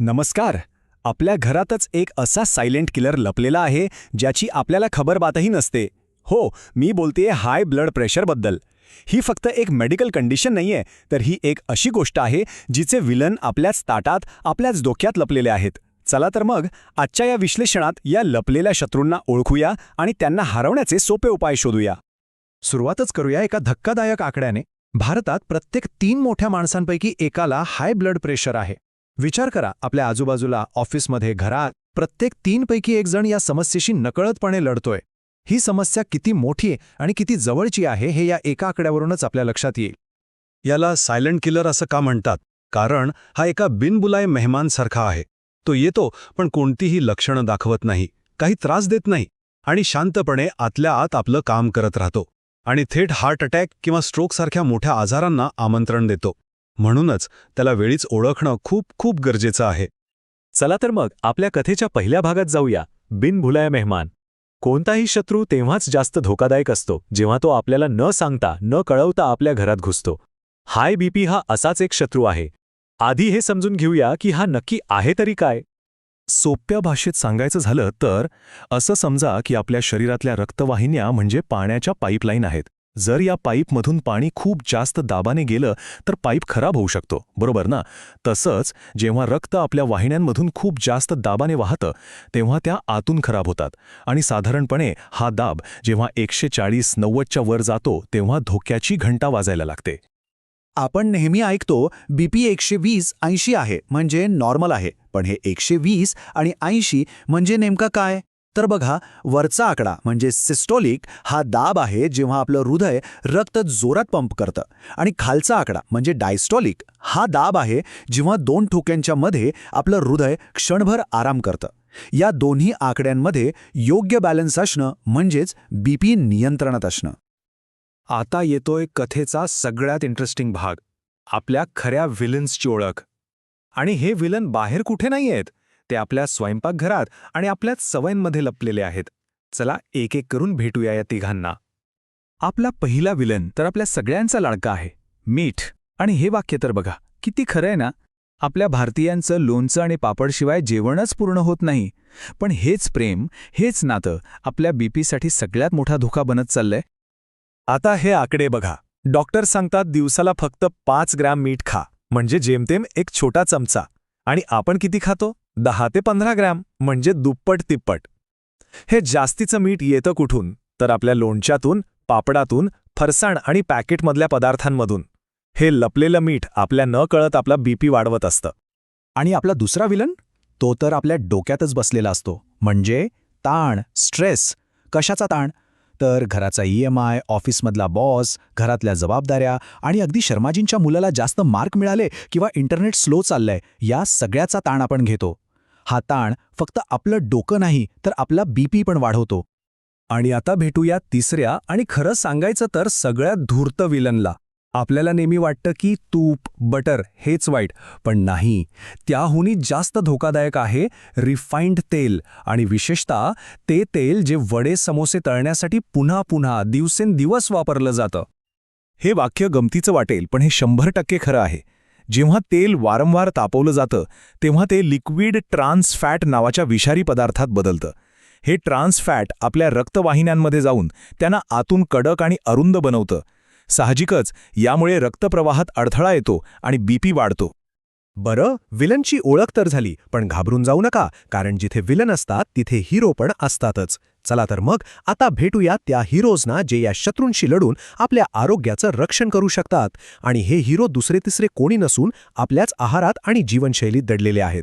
नमस्कार. आपल्या घरातच एक असा सायलेंट किलर लपलेला आहे ज्याची आपल्याला खबरबातही नसते. हो मी बोलतेय हाय ब्लड प्रेशरबद्दल ही फक्त एक मेडिकल कंडिशन नाहीये तर ही एक अशी गोष्ट आहे जिचे विलन आपल्याच ताटात आपल्याच डोक्यात लपलेले आहेत. चला तर मग आजच्या या विश्लेषणात या लपलेल्या शत्रूंना ओळखूया आणि त्यांना हरवण्याचे सोपे उपाय शोधूया. सुरुवातच करूया एका धक्कादायक आकड्याने. भारतात प्रत्येक तीन मोठ्या माणसांपैकी एकाला हाय ब्लड प्रेशर आहे. विचार करा आपल्या आजूबाजूला ऑफिसमध्ये घरात प्रत्येक तीनपैकी एक जण या समस्येशी नकळतपणे लढतोय. ही समस्या किती मोठी आणि किती जवळची आहे हे या एका आकड्यावरूनच आपल्या लक्षात येईल. याला सायलंट किलर असं का म्हणतात? कारण हा एका बिनबुलाय मेहमानसारखा आहे. तो येतो पण कोणतीही लक्षणं दाखवत नाही काही त्रास देत नाही आणि शांतपणे आतल्या आत आपलं काम करत राहतो आणि थेट हार्ट अटॅक किंवा स्ट्रोकसारख्या मोठ्या आजारांना आमंत्रण देतो. म्हणूनच त्याला वेळीच ओळखणं खूप खूप गरजेचं आहे. चला तर मग आपल्या कथेच्या पहिल्या भागात जाऊया. बिनभुलाया मेहमान. कोणताही शत्रू तेव्हाच जास्त धोकादायक असतो जेव्हा तो आपल्याला न सांगता न कळवता आपल्या घरात घुसतो. हाय बीपी हा असाच एक शत्रू आहे. आधी हे समजून घेऊया की हा नक्की आहे तरी काय. सोप्या भाषेत सांगायचं झालं तर असं समजा की आपल्या शरीरातल्या रक्तवाहिन्या म्हणजे पाण्याच्या पाईपलाईन आहेत. जर या पाईपमधून पाणी खूप जास्त दाबाने गेलं तर पाईप खराब होऊ शकतो. बरोबर ना? तसंच जेव्हा रक्त आपल्या वाहिन्यांमधून खूप जास्त दाबाने वाहतं तेव्हा त्या आतून खराब होतात. आणि साधारणपणे हा दाब जेव्हा एकशे चाळीस नव्वदच्या वर जातो तेव्हा धोक्याची घंटा वाजायला लागते. आपण नेहमी ऐकतो बीपी एकशे वीस ऐंशी आहे म्हणजे नॉर्मल आहे. पण हे एकशे वीस आणि ऐंशी म्हणजे नेमका काय? तर बघा वरचा आकडा म्हणजे सिस्टोलिक हा दाब आहे जेव्हा आपलं हृदय रक्त जोरात पंप करतं. आणि खालचा आकडा म्हणजे डायस्टॉलिक हा दाब आहे जेव्हा दोन ठोक्यांच्या मध्ये आपलं हृदय क्षणभर आराम करतं. या दोन्ही आकड्यांमध्ये योग्य बॅलन्स असणं म्हणजेच बीपी नियंत्रणात असणं. आता येतोय कथेचा सगळ्यात इंटरेस्टिंग भाग आपल्या खऱ्या विलन्सची ओळख. आणि हे विलन बाहेर कुठे नाही आहेत ते आपल्या स्वयंपाकघरात आणि आपल्याच सवयींमध्ये लपलेले आहेत. चला एक एक करून भेटूया या तिघांना. आपला पहिला विलन तर आपल्या सगळ्यांचा लाडका आहे. मीठ. आणि हे वाक्य तर बघा किती खरं आहे ना? आपल्या भारतीयांचं लोणचं आणि पापडशिवाय जेवणच पूर्ण होत नाही. पण हेच प्रेम हेच नातं आपल्या बीपीसाठी सगळ्यात मोठा धोका बनत चाललंय. आता हे आकडे बघा. डॉक्टर सांगतात दिवसाला फक्त पाच ग्रॅम मीठ खा. म्हणजे जेमतेम एक छोटा चमचा. आणि आपण किती खातो? दहा ते पंधरा ग्रॅम म्हणजे दुप्पट तिप्पट. हे जास्तीचं मीठ येतं कुठून? तर आपल्या लोणच्यातून पापडातून फरसाण आणि पॅकेटमधल्या पदार्थांमधून. हे लपलेलं मीठ आपल्या न कळत आपला बीपी वाढवत असतं. आणि आपला दुसरा विलन? तो तर आपल्या डोक्यातच बसलेला असतो. म्हणजे ताण स्ट्रेस. कशाचा ताण? तर घराचा ई एम आय ऑफिसमधला बॉस घरातल्या जबाबदाऱ्या आणि अगदी शर्माजींच्या मुलाला जास्त मार्क मिळाले किंवा इंटरनेट स्लो चाललंय या सगळ्याचा ताण आपण घेतो. हा ताण फक्त आपलं डोकं नाही तर आपला बीपी पण वाढवतो. आणि आता भेटूया तिसऱ्या आणि खरं सांगायचं तर सगळ्यात धूर्त विलनला. आपल्याला नेहमी वाटतं की तूप बटर हेच वाईट पण नाही. त्याहूनही जास्त धोकादायक आहे रिफाईंड तेल आणि विशेषतः ते तेल जे वडे समोसे तळण्यासाठी पुन्हा पुन्हा दिवसेंदिवस वापरलं जातं. हे वाक्य गमतीचं वाटेल पण हे शंभर टक्के खरं आहे. जेव्हा तेल वारंवार तापवलं जातं तेव्हा ते लिक्विड ट्रान्स फॅट नावाच्या विषारी पदार्थात बदलतं. हे ट्रान्स फॅट आपल्या रक्तवाहिन्यांमध्ये जाऊन त्यांना आतून कडक आणि अरुंद बनवतं. साहजिकच यामुळे रक्तप्रवाहात अडथळा येतो आणि बीपी वाढतो. बरं विलनची ओळख तर झाली पण घाबरून जाऊ नका कारण जिथे विलन असतात तिथे हिरो पण असतातच. चला तर मग आता भेटूया त्या हिरोजना जे या शत्रूंशी लढून आपल्या आरोग्याचं रक्षण करू शकतात. आणि हे हिरो दुसरे तिसरे कोणी नसून आपल्याच आहारात आणि जीवनशैलीत दडलेले आहेत.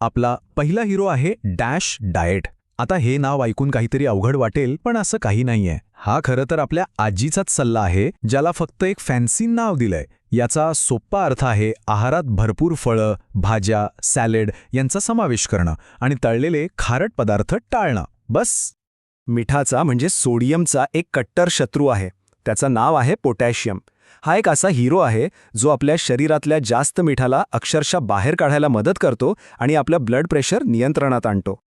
आपला पहिला हिरो आहे डॅश डाएट आता हे नाव ऐकून काहीतरी अवघड वाटेल पण असं काही नाहीये. हा खरं तर आपल्या आजीचाच सल्ला आहे ज्याला फक्त एक फॅन्सी नाव दिलंय. याचा सोप्पा अर्थ आहे आहारात भरपूर फळं भाज्या सॅलेड यांचा समावेश करणं आणि तळलेले खारट पदार्थ टाळणं. बस. मिठाचा म्हणजे सोडियमचा एक कट्टर शत्रू आहे. त्याचं नाव आहे पोटॅशियम. हा एक असा हिरो आहे जो आपल्या शरीरातल्या जास्त मिठाला अक्षरशः बाहेर काढायला मदत करतो आणि आपलं ब्लड प्रेशर नियंत्रणात आणतो.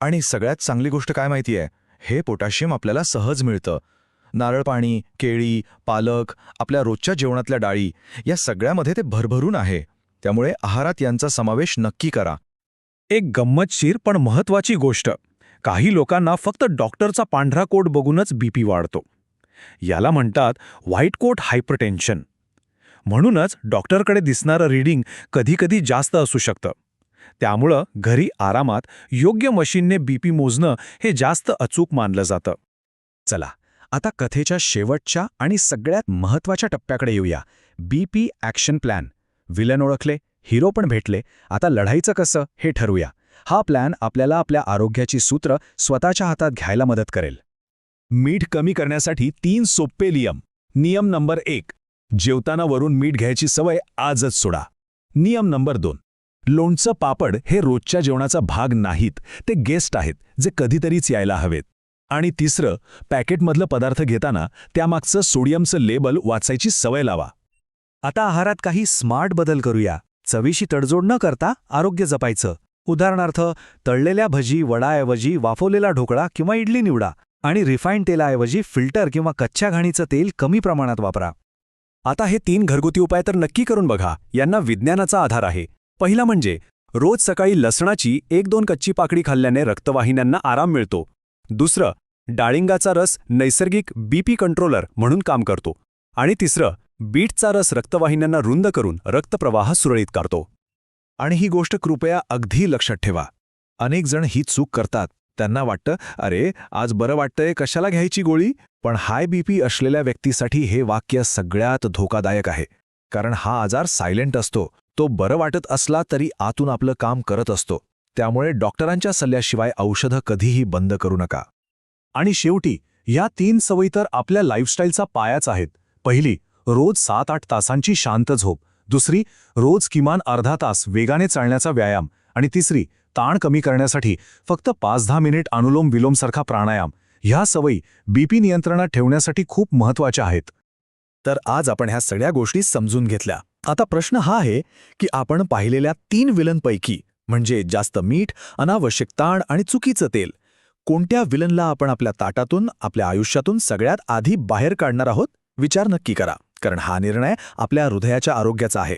आणि सगळ्यात चांगली गोष्ट काय माहिती आहे? हे पोटॅशियम आपल्याला सहज मिळतं. नारळ पाणी केळी पालक आपल्या रोजच्या जेवणातल्या डाळी या सगळ्यामध्ये ते भरभरून आहे. त्यामुळे आहारात यांचा समावेश नक्की करा. एक गंमतशीर पण महत्वाची गोष्ट काही लोकांना फक्त डॉक्टरचा पांढरा कोट बघूनच बीपी वाढतो. याला म्हणतात व्हाईट कोट हायपरटेन्शन. म्हणूनच डॉक्टरकडे दिसणारं रीडिंग कधीकधी जास्त असू शकतं. त्यामुळं घरी आरामात योग्य मशीनने बीपी मोजणं हे जास्त अचूक मानलं जातं. चला आता कथेच्या शेवटच्या आणि सगळ्यात महत्त्वाच्या टप्प्याकडे येऊया. बीपी ॲक्शन प्लॅन विलन ओळखले हिरो पण भेटले. आता लढाईचं कसं हे ठरवूया. हा प्लॅन आपल्याला आपल्या आरोग्याची सूत्र स्वतःच्या हातात घ्यायला मदत करेल. मीठ कमी करण्यासाठी तीन सोपे नियम. नियम नंबर एक. जेवताना वरून मीठ घ्यायची सवय आजच सोडा. नियम नंबर दोन. लोणचं पापड हे रोजच्या जेवणाचा भाग नाहीत ते गेस्ट आहेत जे कधीतरीच यायला हवेत. आणि तिसरं पॅकेटमधलं पदार्थ घेताना त्यामागचं सोडियमचं लेबल वाचायची सवय लावा. आता आहारात काही स्मार्ट बदल करूया. चवीशी तडजोड न करता आरोग्य जपायचं. उदाहरणार्थ तळलेल्या भजी वडाऐवजी वाफवलेला ढोकळा किंवा इडली निवडा आणि रिफाईंड तेलाऐवजी फिल्टर किंवा कच्च्या घाणीचं तेल कमी प्रमाणात वापरा. आता हे तीन घरगुती उपाय तर नक्की करून बघा. यांना विज्ञानाचा आधार आहे. पहिला म्हणजे रोज सकाळी लसणाची एक दोन कच्ची पाकळी खाल्ल्याने रक्तवाहिन्यांना आराम मिळतो. दुसरं डाळिंगाचा रस नैसर्गिक बीपी कंट्रोलर म्हणून काम करतो. आणि तिसरं बीटचा रस रक्तवाहिन्यांना रुंद करून रक्तप्रवाह सुरळीत करतो. आणि ही गोष्ट कृपया अगदी लक्षात ठेवा. अनेक जण ही चूक करतात. त्यांना वाटतं अरे आज बरं वाटतंय कशाला घ्यायची गोळी? पण हाय बीपी असलेल्या व्यक्तीसाठी हे वाक्य सगळ्यात धोकादायक आहे. कारण हा आजार सायलेंट असतो. तो बरं वाटत असला तरी आतून आपलं काम करत असतो. त्यामुळे डॉक्टरांच्या सल्ल्याशिवाय औषधं कधीही बंद करू नका. आणि शेवटी या तीन सवयी तर आपल्या लाईफस्टाईलचा पायाच आहेत. पहिली रोज सात आठ तासांची शांत झोप. दुसरी रोज किमान अर्धा तास वेगाने चालण्याचा व्यायाम. आणि तिसरी ताण कमी करण्यासाठी फक्त पाच दहा मिनिट अनुलोम विलोमसारखा प्राणायाम. ह्या सवयी बीपी नियंत्रणात ठेवण्यासाठी खूप महत्त्वाच्या आहेत. तर आज आपण ह्या सगळ्या गोष्टी समजून घेतल्या. आता प्रश्न हा आहे की आपण पाहिलेल्या तीन विलनपैकी म्हणजे जास्त मीठ अनावश्यक ताण आणि चुकीचं तेल कोणत्या विलनला आपण आपल्या ताटातून आपल्या आयुष्यातून सगळ्यात आधी बाहेर काढणार आहोत? विचार नक्की करा कारण हा निर्णय आपल्या हृदयाच्या आरोग्याचा आहे.